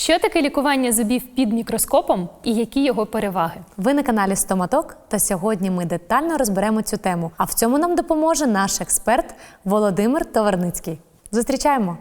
Що таке лікування зубів під мікроскопом і які його переваги? Ви на каналі Стоматок, та сьогодні ми детально розберемо цю тему. А в цьому нам допоможе наш експерт Володимир Товарницький. Зустрічаємо!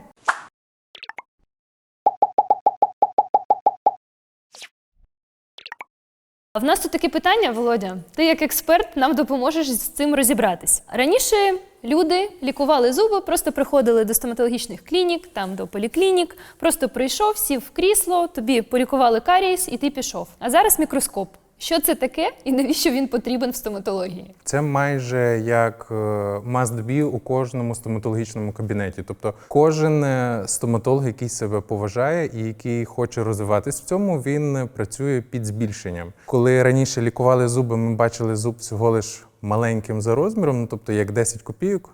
В нас тут таке питання, Володя. Ти як експерт нам допоможеш з цим розібратись. Раніше люди лікували зуби, просто приходили до стоматологічних клінік, там до поліклінік, просто прийшов, сів в крісло, тобі полікували карієс і ти пішов. А зараз мікроскоп. Що це таке і навіщо він потрібен в стоматології? Це майже як е, must be у кожному стоматологічному кабінеті. Тобто, кожен е, стоматолог, який себе поважає і який хоче розвиватись в цьому, він е, працює під збільшенням. Коли раніше лікували зуби, ми бачили зуб всього лиш маленьким за розміром, ну, тобто як 10 копійок.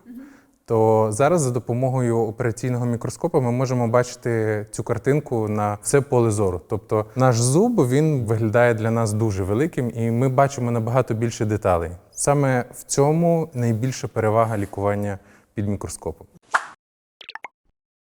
То зараз за допомогою операційного мікроскопа ми можемо бачити цю картинку на все поле зору. Тобто наш зуб він виглядає для нас дуже великим, і ми бачимо набагато більше деталей. Саме в цьому найбільша перевага лікування під мікроскопом.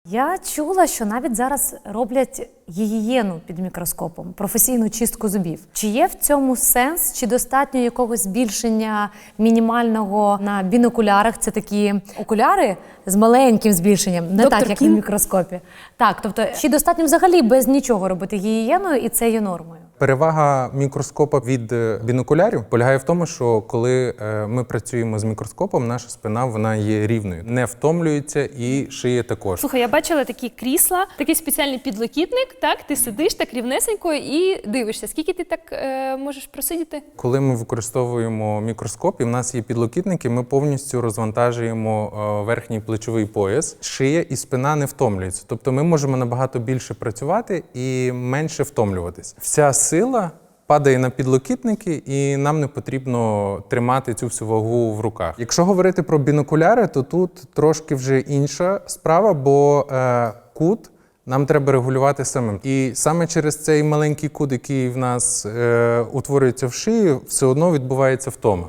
Я чула, що навіть зараз роблять гігієну під мікроскопом, професійну чистку зубів. Чи є в цьому сенс, чи достатньо якогось збільшення мінімального на бінокулярах? Це такі окуляри з маленьким збільшенням, не Доктор так, як Кім? на мікроскопі. Так, тобто, чи достатньо взагалі без нічого робити гігієною, і це є нормою? Перевага мікроскопа від е, бінокулярів полягає в тому, що коли е, ми працюємо з мікроскопом, наша спина вона є рівною, не втомлюється і шиє також. Слухай, я бачила такі крісла, такий спеціальний підлокітник. Так, ти сидиш так рівнесенько і дивишся. Скільки ти так е, можеш просидіти? Коли ми використовуємо мікроскоп, і в нас є підлокітники, ми повністю розвантажуємо е, верхній плечовий пояс. Шия і спина не втомлюються. Тобто ми можемо набагато більше працювати і менше втомлюватись. Вся сила падає на підлокітники, і нам не потрібно тримати цю всю вагу в руках. Якщо говорити про бінокуляри, то тут трошки вже інша справа, бо е, кут. Нам треба регулювати самим. І саме через цей маленький кут, який в нас е, утворюється в шиї, все одно відбувається втома.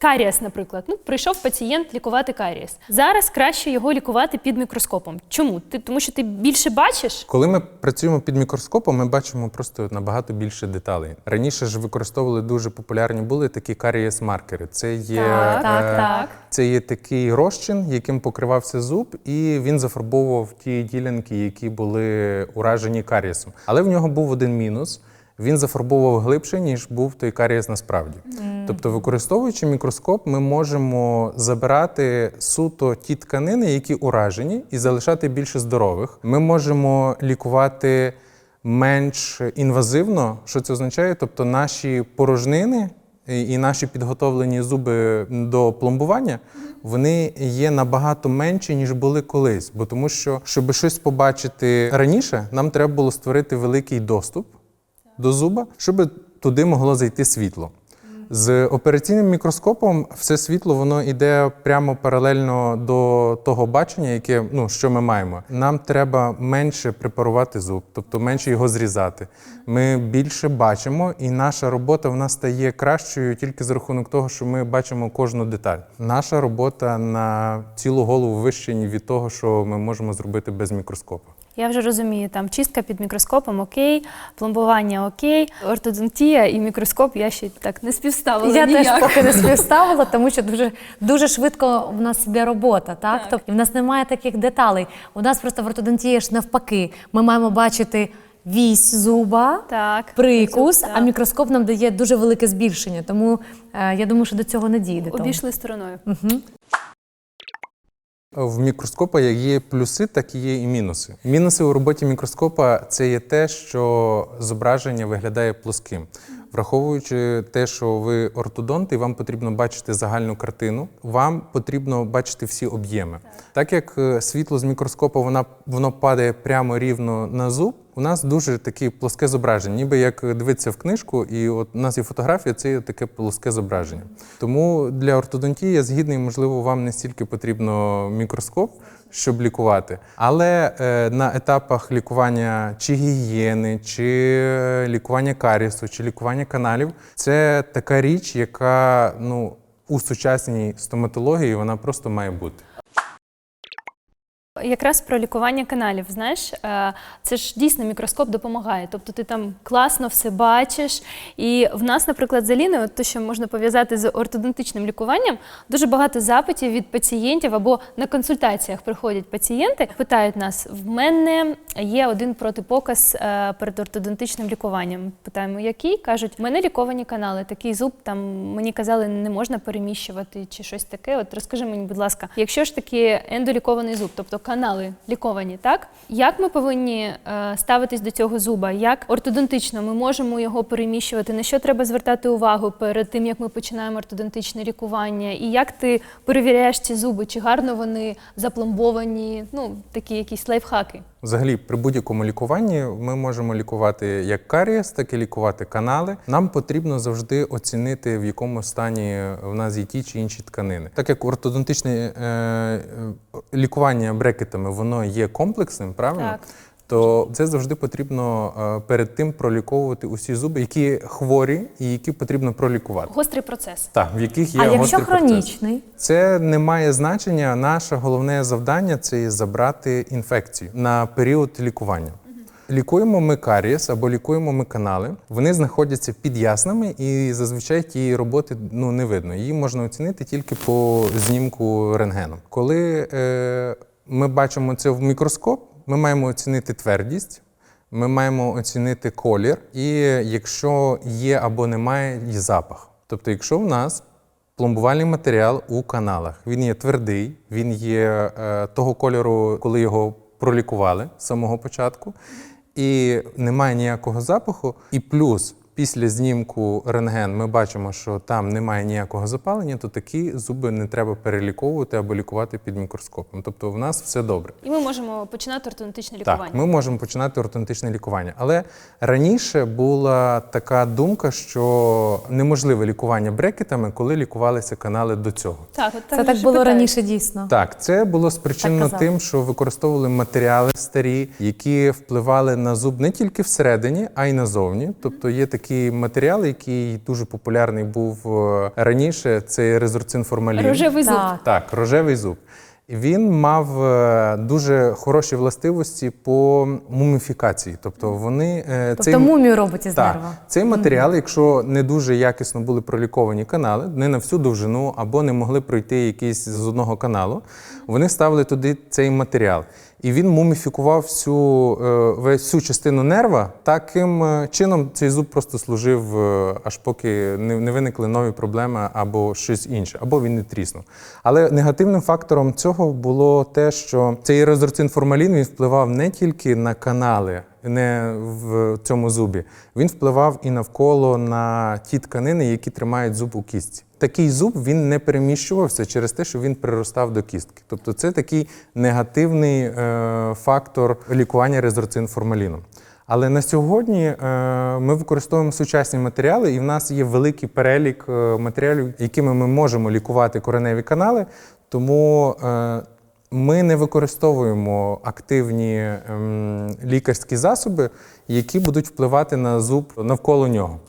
Карієс, наприклад. Ну, прийшов пацієнт лікувати карієс. Зараз краще його лікувати під мікроскопом. Чому? Ти тому, що ти більше бачиш? Коли ми працюємо під мікроскопом, ми бачимо просто набагато більше деталей. Раніше ж використовували дуже популярні були такі карієс-маркери. Це є, Так, так, е, так. це є такий розчин, яким покривався зуб, і він зафарбовував ті ділянки, які були уражені карієсом. Але в нього був один мінус. Він зафарбовував глибше, ніж був той карієс насправді. Тобто, використовуючи мікроскоп, ми можемо забирати суто ті тканини, які уражені, і залишати більше здорових. Ми можемо лікувати менш інвазивно. Що це означає? Тобто, наші порожнини і наші підготовлені зуби до пломбування, вони є набагато менші, ніж були колись. Бо тому що, щоб щось побачити раніше, нам треба було створити великий доступ до зуба, щоб туди могло зайти світло. З операційним мікроскопом все світло воно йде прямо паралельно до того бачення, яке ну що ми маємо. Нам треба менше препарувати зуб, тобто менше його зрізати. Ми більше бачимо, і наша робота вона стає кращою тільки за рахунок того, що ми бачимо кожну деталь. Наша робота на цілу голову вища ніж від того, що ми можемо зробити без мікроскопу. Я вже розумію, там чистка під мікроскопом окей, пломбування окей, ортодонтія і мікроскоп я ще так не співставила. Я ніяк. теж поки не співставила, тому що дуже, дуже швидко в нас іде робота, так? Тобто, і в нас немає таких деталей. У нас просто в ортодонтії ж навпаки. Ми маємо бачити вісь зуба, Так, прикус, так. а мікроскоп нам дає дуже велике збільшення. Тому е, я думаю, що до цього не дійде. Обійшли стороною. В мікроскопа є плюси, так і є і мінуси. Мінуси у роботі мікроскопа це є те, що зображення виглядає плоским. Враховуючи те, що ви ортодонт і вам потрібно бачити загальну картину, вам потрібно бачити всі об'єми. Так як е, світло з мікроскопа вона, воно падає прямо рівно на зуб, у нас дуже таке плоске зображення, ніби як дивитися в книжку, і от у нас є фотографія, це є таке плоске зображення. Тому для ортодонтії я згідний, можливо, вам не стільки потрібно мікроскоп, щоб лікувати. Але е, на етапах лікування чи гігієни, чи е, лікування карісу, чи лікування каналів, це така річ, яка ну у сучасній стоматології вона просто має бути. Якраз про лікування каналів, знаєш, е, це ж дійсно мікроскоп допомагає. Тобто ти там класно все бачиш. І в нас, наприклад, з Аліною, те, що можна пов'язати з ортодонтичним лікуванням, дуже багато запитів від пацієнтів або на консультаціях приходять пацієнти, питають нас: в мене є один протипоказ е, перед ортодонтичним лікуванням. Питаємо, який? кажуть, в мене ліковані канали. Такий зуб там мені казали, не можна переміщувати чи щось таке. От розкажи мені, будь ласка, якщо ж таки ендолікований зуб, тобто канали ліковані, так як ми повинні е, ставитись до цього зуба? Як ортодонтично ми можемо його переміщувати? На що треба звертати увагу перед тим, як ми починаємо ортодонтичне лікування? І як ти перевіряєш ці зуби? Чи гарно вони запломбовані? Ну такі якісь лайфхаки. Взагалі, при будь-якому лікуванні ми можемо лікувати як карієс, так і лікувати канали. Нам потрібно завжди оцінити, в якому стані в нас є ті чи інші тканини. Так як ортодонтичне е, е, лікування брекетами воно є комплексним, правильно? Так. То це завжди потрібно е, перед тим проліковувати усі зуби, які хворі і які потрібно пролікувати. Гострий процес. Так, в яких є а якщо гострий процес. хронічний, Це не має значення. Наше головне завдання це забрати інфекцію на період лікування. Лікуємо ми карієс або лікуємо ми канали. Вони знаходяться під яснами, і зазвичай тієї роботи ну не видно. Її можна оцінити тільки по знімку рентгеном. Коли е, ми бачимо це в мікроскоп, ми маємо оцінити твердість. Ми маємо оцінити колір, і якщо є або немає, і запах. Тобто, якщо в нас пломбувальний матеріал у каналах, він є твердий, він є е, того кольору, коли його пролікували з самого початку, і немає ніякого запаху, і плюс. Після знімку рентген ми бачимо, що там немає ніякого запалення, то такі зуби не треба переліковувати або лікувати під мікроскопом. Тобто в нас все добре. І ми можемо починати ортодонтичне лікування. Так, ми можемо починати ортодонтичне лікування. Але раніше була така думка, що неможливе лікування брекетами, коли лікувалися канали до цього. Так, от це так було питають. раніше дійсно. Так, це було спричинено тим, що використовували матеріали старі, які впливали на зуб не тільки всередині, а й назовні. Тобто є такий матеріал, який дуже популярний був е, раніше. Це резорцин формалін. Рожевий зуб. Так. Так, рожевий зуб. Він мав е, дуже хороші властивості по муміфікації. Тобто вони е, Тобто мумію робить із так, дерева. цей матеріал, якщо не дуже якісно були проліковані канали, не на всю довжину або не могли пройти якийсь з одного каналу, вони ставили туди цей матеріал. І він муміфікував всю, е, всю частину нерва. Таким е, чином цей зуб просто служив, е, аж поки не виникли нові проблеми або щось інше, або він не тріснув. Але негативним фактором цього було те, що цей резорцин формалін він впливав не тільки на канали, не в цьому зубі. Він впливав і навколо на ті тканини, які тримають зуб у кістці. Такий зуб він не переміщувався через те, що він приростав до кістки. Тобто це такий негативний е, фактор лікування резорцин формаліном. Але на сьогодні е, ми використовуємо сучасні матеріали, і в нас є великий перелік е, матеріалів, якими ми можемо лікувати кореневі канали. Тому е, ми не використовуємо активні ем, лікарські засоби, які будуть впливати на зуб навколо нього.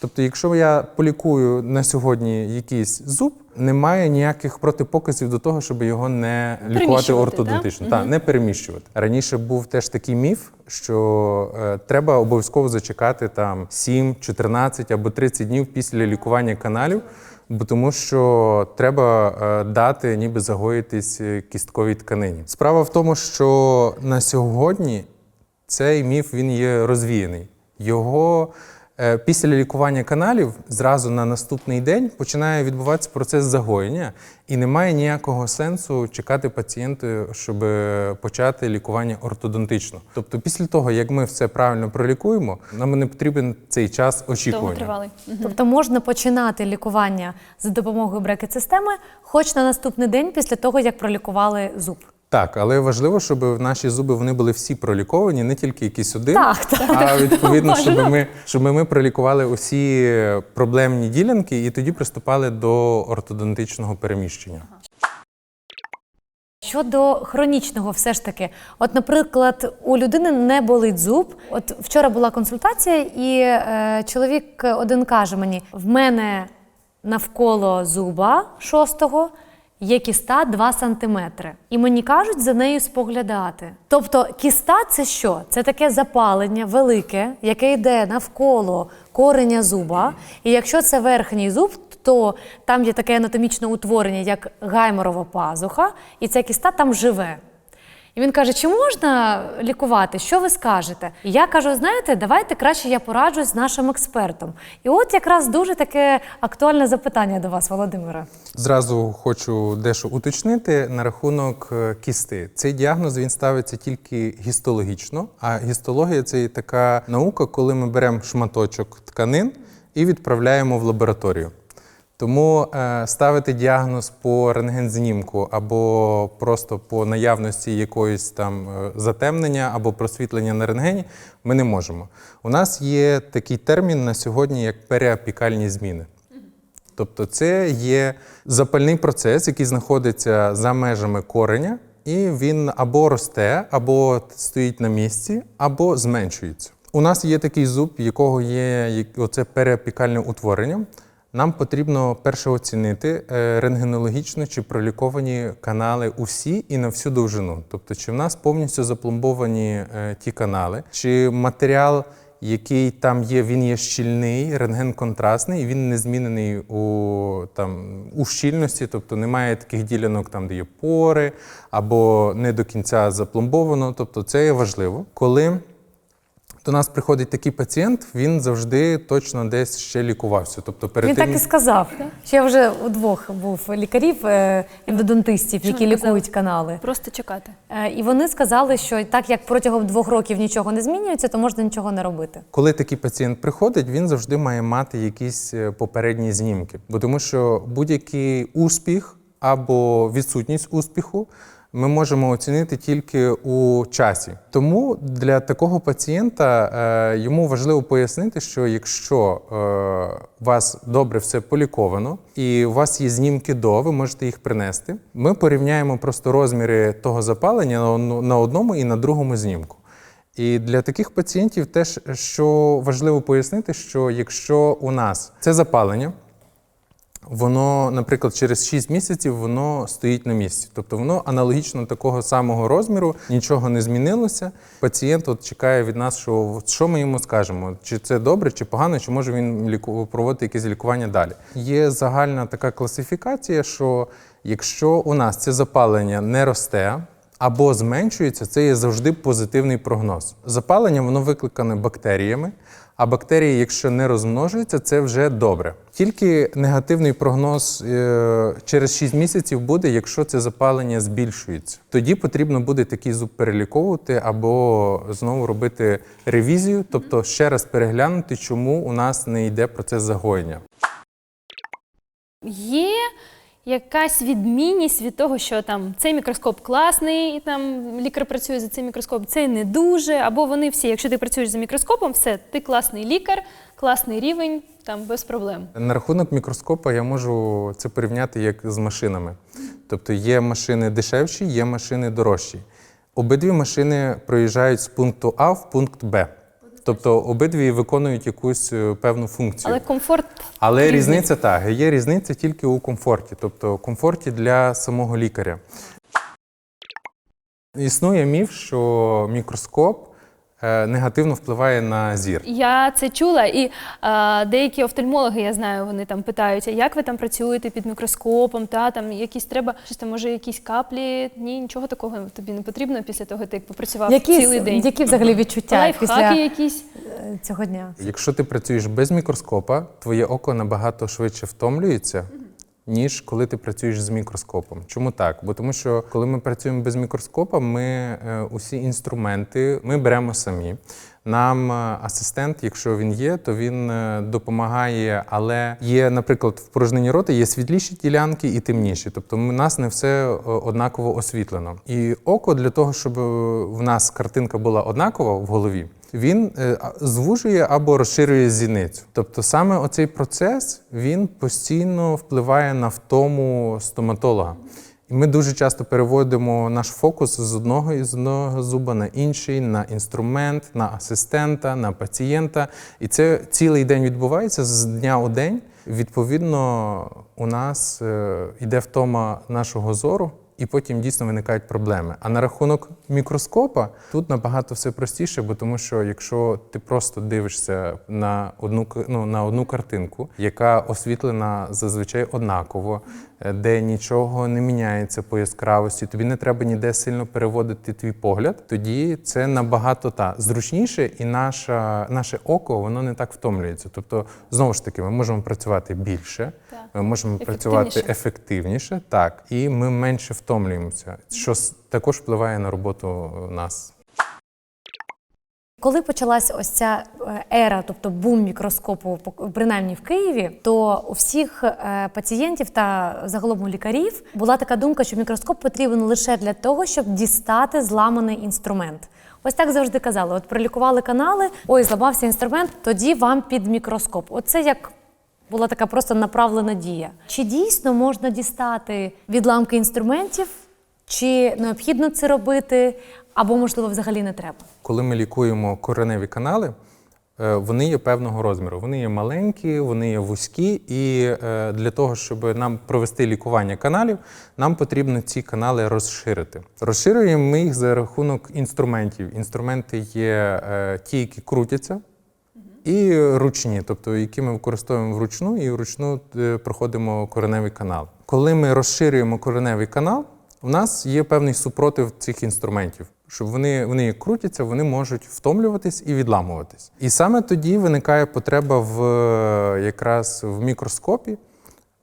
Тобто, якщо я полікую на сьогодні якийсь зуб, немає ніяких протипоказів до того, щоб його не лікувати ортодонтично, та, не переміщувати. Раніше був теж такий міф, що е, треба обов'язково зачекати там 7, 14 або 30 днів після лікування каналів, бо тому що треба е, дати ніби загоїтись е, кістковій тканині. Справа в тому, що на сьогодні цей міф він є розвіяний. Його після лікування каналів зразу на наступний день починає відбуватися процес загоєння, і немає ніякого сенсу чекати пацієнта, щоб е, почати лікування ортодонтично. Тобто, після того, як ми все правильно пролікуємо, нам не потрібен цей час очікування. Тобто можна починати лікування за допомогою брекет-системи, хоч на наступний день після того, як пролікували зуб. Так, але важливо, щоб наші зуби вони були всі проліковані, не тільки якийсь один, Так, так. а відповідно, щоб ми, щоб ми пролікували усі проблемні ділянки і тоді приступали до ортодонтичного переміщення. Щодо хронічного, все ж таки, от, наприклад, у людини не болить зуб. От вчора була консультація, і е, чоловік один каже мені: в мене навколо зуба шостого є кіста 2 см. І мені кажуть за нею споглядати. Тобто, кіста це що? Це таке запалення велике, яке йде навколо кореня зуба. І якщо це верхній зуб, то там є таке анатомічне утворення, як гайморова пазуха, і ця кіста там живе. І він каже: чи можна лікувати? Що ви скажете? І я кажу: знаєте, давайте краще я пораджусь з нашим експертом. І от якраз дуже таке актуальне запитання до вас, Володимире. Зразу хочу дещо уточнити на рахунок е, кісти. Цей діагноз він ставиться тільки гістологічно, а гістологія це є така наука, коли ми беремо шматочок тканин і відправляємо в лабораторію. Тому е, ставити діагноз по рентгензнімку або просто по наявності якоїсь там е, затемнення або просвітлення на рентгені ми не можемо. У нас є такий термін на сьогодні, як переапікальні зміни. Тобто це є запальний процес, який знаходиться за межами кореня, і він або росте, або стоїть на місці, або зменшується. У нас є такий зуб, якого є оце переапікальне утворення. Нам потрібно перше оцінити е, рентгенологічно, чи проліковані канали усі і на всю довжину. Тобто, чи в нас повністю запломбовані е, ті канали, чи матеріал який там є, він є щільний, рентген-контрастний, він не змінений у, там, у щільності, тобто немає таких ділянок, там, де є пори, або не до кінця запломбовано. Тобто це є важливо. Коли до нас приходить такий пацієнт, він завжди точно десь ще лікувався. Тобто перед Він тим, так і сказав. Що я вже у двох був лікарів, е, ендодонтистів, які лікують канали. Просто чекати. Е, І вони сказали, що так як протягом двох років нічого не змінюється, то можна нічого не робити. Коли такий пацієнт приходить, він завжди має мати якісь е, попередні знімки. Бо тому що будь-який успіх або відсутність успіху ми можемо оцінити тільки у часі. Тому для такого пацієнта е, йому важливо пояснити, що якщо е, у вас добре все поліковано і у вас є знімки до, ви можете їх принести. Ми порівняємо просто розміри того запалення на одному і на другому знімку. І для таких пацієнтів теж що важливо пояснити, що якщо у нас це запалення, воно, наприклад, через 6 місяців воно стоїть на місці. Тобто воно аналогічно такого самого розміру, нічого не змінилося. Пацієнт от чекає від нас, що що ми йому скажемо, чи це добре, чи погано, чи може він ліку... проводити якесь лікування далі. Є загальна така класифікація, що якщо у нас це запалення не росте, або зменшується, це є завжди позитивний прогноз. Запалення воно викликане бактеріями, а бактерії, якщо не розмножуються, це вже добре. Тільки негативний прогноз е, через 6 місяців буде, якщо це запалення збільшується. Тоді потрібно буде такий зуб переліковувати або знову робити ревізію, тобто ще раз переглянути, чому у нас не йде процес загоєння. Є якась відмінність від того, що там цей мікроскоп класний, і там лікар працює за цим мікроскопом, цей не дуже. Або вони всі, якщо ти працюєш за мікроскопом, все, ти класний лікар, класний рівень, там без проблем. На рахунок мікроскопа я можу це порівняти як з машинами. Тобто є машини дешевші, є машини дорожчі. Обидві машини проїжджають з пункту А в пункт Б. Тобто обидві виконують якусь е, певну функцію. Але комфорт Але різний. різниця так, є різниця тільки у комфорті, тобто комфорті для самого лікаря. Існує міф, що мікроскоп негативно впливає на зір. Я це чула, і а, деякі офтальмологи, я знаю, вони там питають, а як ви там працюєте під мікроскопом, та там якісь треба, щось там, може, якісь каплі. Ні, нічого такого тобі не потрібно після того, ти попрацював Які, цілий день. які взагалі відчуття Лайфхаки після якісь. е, цього дня? Якщо ти працюєш без мікроскопа, твоє око набагато швидше втомлюється, ніж коли ти працюєш з мікроскопом. Чому так? Бо тому що коли ми працюємо без мікроскопа, ми е, усі інструменти ми беремо самі. Нам е, асистент, якщо він є, то він е, допомагає, але є, наприклад, в порожнині рота є світліші ділянки і темніші. Тобто у нас не все однаково освітлено. І око для того, щоб в нас картинка була однакова в голові, він е, звужує або розширює зіницю. Тобто саме оцей процес він постійно впливає на втому стоматолога. І ми дуже часто переводимо наш фокус з одного із одного зуба на інший, на інструмент, на асистента, на пацієнта. І це цілий день відбувається з дня у день. Відповідно, у нас е, йде втома нашого зору, і потім дійсно виникають проблеми. А на рахунок мікроскопа тут набагато все простіше, бо тому що якщо ти просто дивишся на одну ну, на одну картинку, яка освітлена зазвичай однаково, е, де нічого не міняється по яскравості, тобі не треба ніде сильно переводити твій погляд, тоді це набагато та зручніше, і наша, наше око воно не так втомлюється. Тобто, знову ж таки, ми можемо працювати більше, Ми можемо працювати Ефективніше. так, і ми менше втомлюємося, що також впливає на роботу е, нас. Коли почалась ось ця е, ера, тобто бум мікроскопу, пок- принаймні в Києві, то у всіх е, пацієнтів та загалом у лікарів була така думка, що мікроскоп потрібен лише для того, щоб дістати зламаний інструмент. Ось так завжди казали: от пролікували канали, ой, зламався інструмент, тоді вам під мікроскоп. Оце як була така просто направлена дія. Чи дійсно можна дістати відламки інструментів, чи необхідно це робити, або можливо взагалі не треба? Коли ми лікуємо кореневі канали, е, вони є певного розміру. Вони є маленькі, вони є вузькі, і е, для того, щоб нам провести лікування каналів, нам потрібно ці канали розширити. Розширюємо ми їх за рахунок інструментів. Інструменти є е, ті, які крутяться. І ручні, тобто які ми використовуємо вручну і вручну е, проходимо кореневий канал. Коли ми розширюємо кореневий канал, у нас є певний супротив цих інструментів, щоб вони, вони крутяться, вони можуть втомлюватись і відламуватись. І саме тоді виникає потреба в е, якраз в мікроскопі,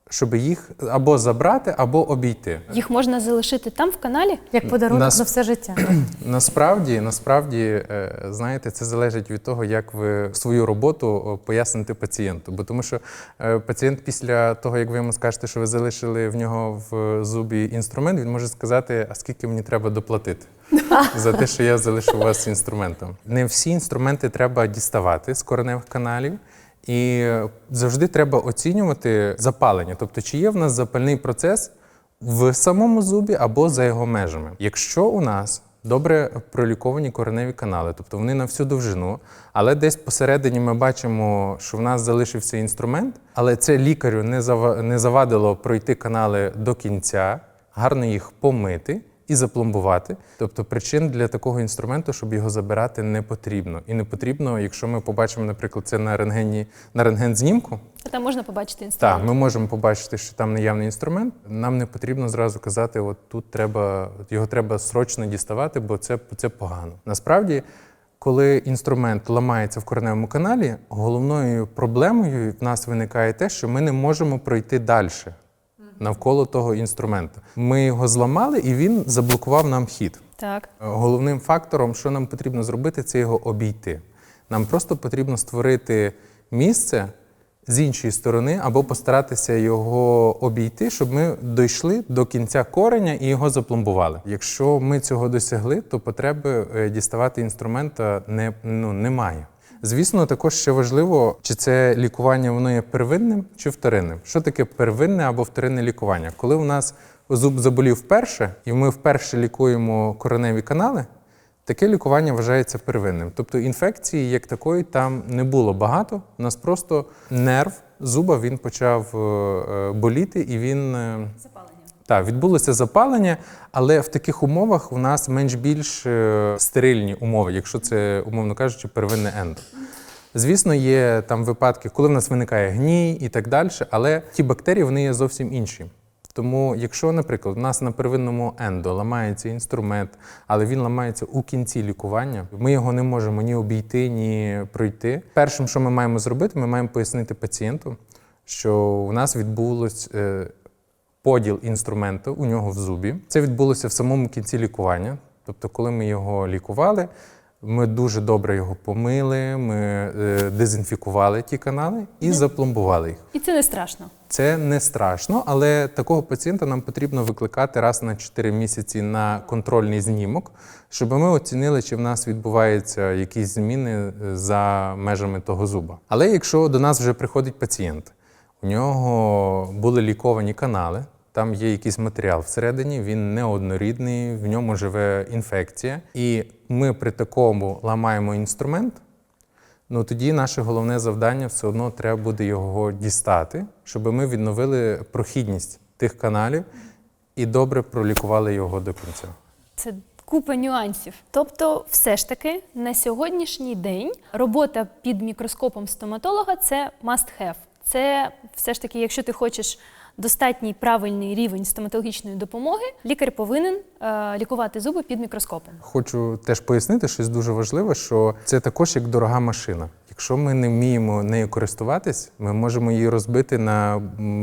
щоб їх або забрати, або обійти. Їх можна залишити там в каналі. Як подарунок Нас- на все життя. Насправді, насправді, е, знаєте, це залежить від того, як ви свою роботу поясните пацієнту. Бо тому що е, пацієнт після того, як ви йому скажете, що ви залишили в нього в зубі інструмент, він може сказати, а скільки мені треба доплатити за те, що я залишив вас інструментом. Не всі інструменти треба діставати з кореневих каналів. І завжди треба оцінювати запалення, тобто чи є в нас запальний процес в самому зубі або за його межами. Якщо у нас добре проліковані кореневі канали, тобто вони на всю довжину, але десь посередині ми бачимо, що в нас залишився інструмент, але це лікарю не завадило пройти канали до кінця, гарно їх помити. І запломбувати. Тобто причин для такого інструменту, щоб його забирати, не потрібно. І не потрібно, якщо ми побачимо, наприклад, це на рентгені на рентген-знімку, там можна побачити інструмент. так, ми можемо побачити, що там наявний інструмент. Нам не потрібно зразу казати, от тут треба його треба срочно діставати, бо це, це погано. Насправді, коли інструмент ламається в кореневому каналі, головною проблемою в нас виникає те, що ми не можемо пройти далі. Навколо того інструменту. Ми його зламали, і він заблокував нам хід. Так. Головним фактором, що нам потрібно зробити, це його обійти. Нам просто потрібно створити місце з іншої сторони або постаратися його обійти, щоб ми дійшли до кінця кореня і його запломбували. Якщо ми цього досягли, то потреби е, діставати інструмента не, ну, немає. Звісно, також ще важливо, чи це лікування воно є первинним чи вторинним. Що таке первинне або вторинне лікування? Коли у нас зуб заболів вперше, і ми вперше лікуємо кореневі канали, таке лікування вважається первинним. Тобто інфекції як такої там не було багато. У нас просто нерв зуба він почав е, е, боліти і він. Так, відбулося запалення, але в таких умовах у нас менш-більш е, стерильні умови, якщо це, умовно кажучи, первинне ендо. Звісно, є там випадки, коли в нас виникає гній і так далі, але ті бактерії вони є зовсім інші. Тому, якщо, наприклад, у нас на первинному ендо ламається інструмент, але він ламається у кінці лікування, ми його не можемо ні обійти, ні пройти. Першим, що ми маємо зробити, ми маємо пояснити пацієнту, що у нас відбулось е, поділ інструменту у нього в зубі. Це відбулося в самому кінці лікування. Тобто, коли ми його лікували, ми дуже добре його помили, ми е, дезінфікували ті канали і запломбували їх. І це не страшно. Це не страшно, але такого пацієнта нам потрібно викликати раз на 4 місяці на контрольний знімок, щоб ми оцінили, чи в нас відбуваються якісь зміни е, за межами того зуба. Але якщо до нас вже приходить пацієнт, у нього були ліковані канали. Там є якийсь матеріал всередині, він неоднорідний, в ньому живе інфекція. І ми при такому ламаємо інструмент. Ну тоді наше головне завдання все одно треба буде його дістати, щоб ми відновили прохідність тих каналів і добре пролікували його до кінця. Це купа нюансів. Тобто, все ж таки, на сьогоднішній день робота під мікроскопом стоматолога це must have. Це все ж таки, якщо ти хочеш достатній правильний рівень стоматологічної допомоги, лікар повинен е, лікувати зуби під мікроскопом. Хочу теж пояснити щось дуже важливе, що це також як дорога машина. Якщо ми не вміємо нею користуватись, ми можемо її розбити на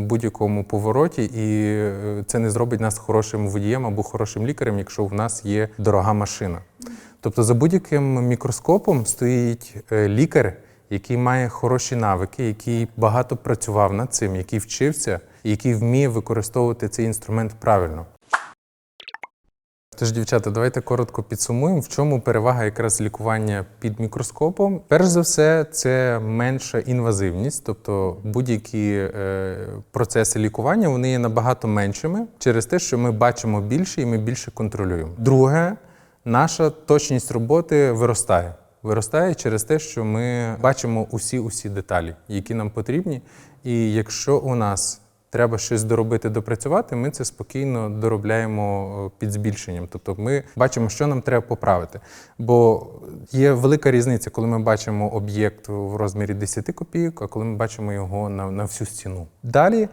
будь-якому повороті, і е, це не зробить нас хорошим водієм або хорошим лікарем, якщо в нас є дорога машина. Тобто за будь-яким мікроскопом стоїть е, лікар, який має хороші навики, який багато працював над цим, який вчився, і який вміє використовувати цей інструмент правильно. Тож, дівчата, давайте коротко підсумуємо, в чому перевага якраз лікування під мікроскопом. Перш за все, це менша інвазивність, тобто будь-які е, процеси лікування вони є набагато меншими через те, що ми бачимо більше і ми більше контролюємо. Друге, наша точність роботи виростає. Виростає через те, що ми бачимо усі усі деталі, які нам потрібні. І якщо у нас треба щось доробити, допрацювати, ми це спокійно доробляємо е, під збільшенням. Тобто ми бачимо, що нам треба поправити. Бо є велика різниця, коли ми бачимо об'єкт в розмірі 10 копійок, а коли ми бачимо його на, на всю стіну. Далі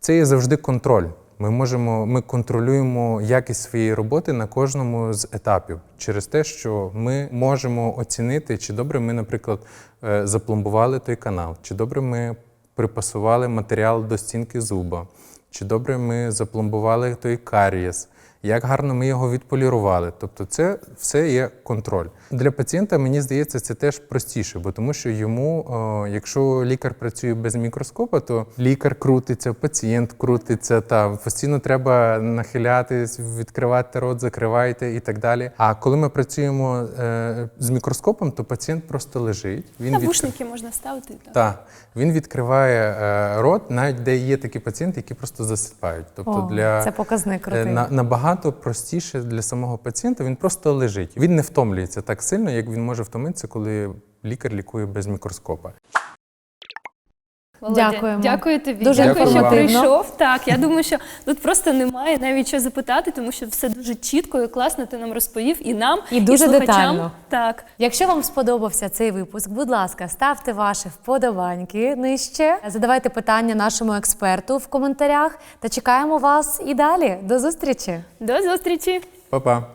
це є завжди контроль. Ми можемо, ми контролюємо якість своєї роботи на кожному з етапів через те, що ми можемо оцінити, чи добре ми, наприклад, е, запломбували той канал, чи добре ми припасували матеріал до стінки зуба, чи добре ми запломбували той карієс, як гарно ми його відполірували. Тобто, це все є контроль. Для пацієнта, мені здається, це теж простіше, бо тому що йому, о, якщо лікар працює без мікроскопа, то лікар крутиться, пацієнт крутиться, та постійно треба нахилятись, відкривати рот, закривайте і так далі. А коли ми працюємо е, з мікроскопом, то пацієнт просто лежить. Він Навушники можна ставити. Так. він відкриває е, рот, навіть де є такі пацієнти, які просто засипають. Тобто О, для це показник е, крутий. на, набагато простіше для самого пацієнта. Він просто лежить. Він не втомлюється так сильно, як він може втомитися, коли лікар лікує без мікроскопа. Володя, Дякуємо. Дякую тобі. Дуже Дякую, що прийшов. Так, я думаю, що тут просто немає навіть що запитати, тому що все дуже чітко і класно ти нам розповів і нам, І дуже слухачам. детально. Так. Якщо вам сподобався цей випуск, будь ласка, ставте ваші вподобаньки нижче, задавайте питання нашому експерту в коментарях та чекаємо вас і далі. До зустрічі! До зустрічі! Па-па!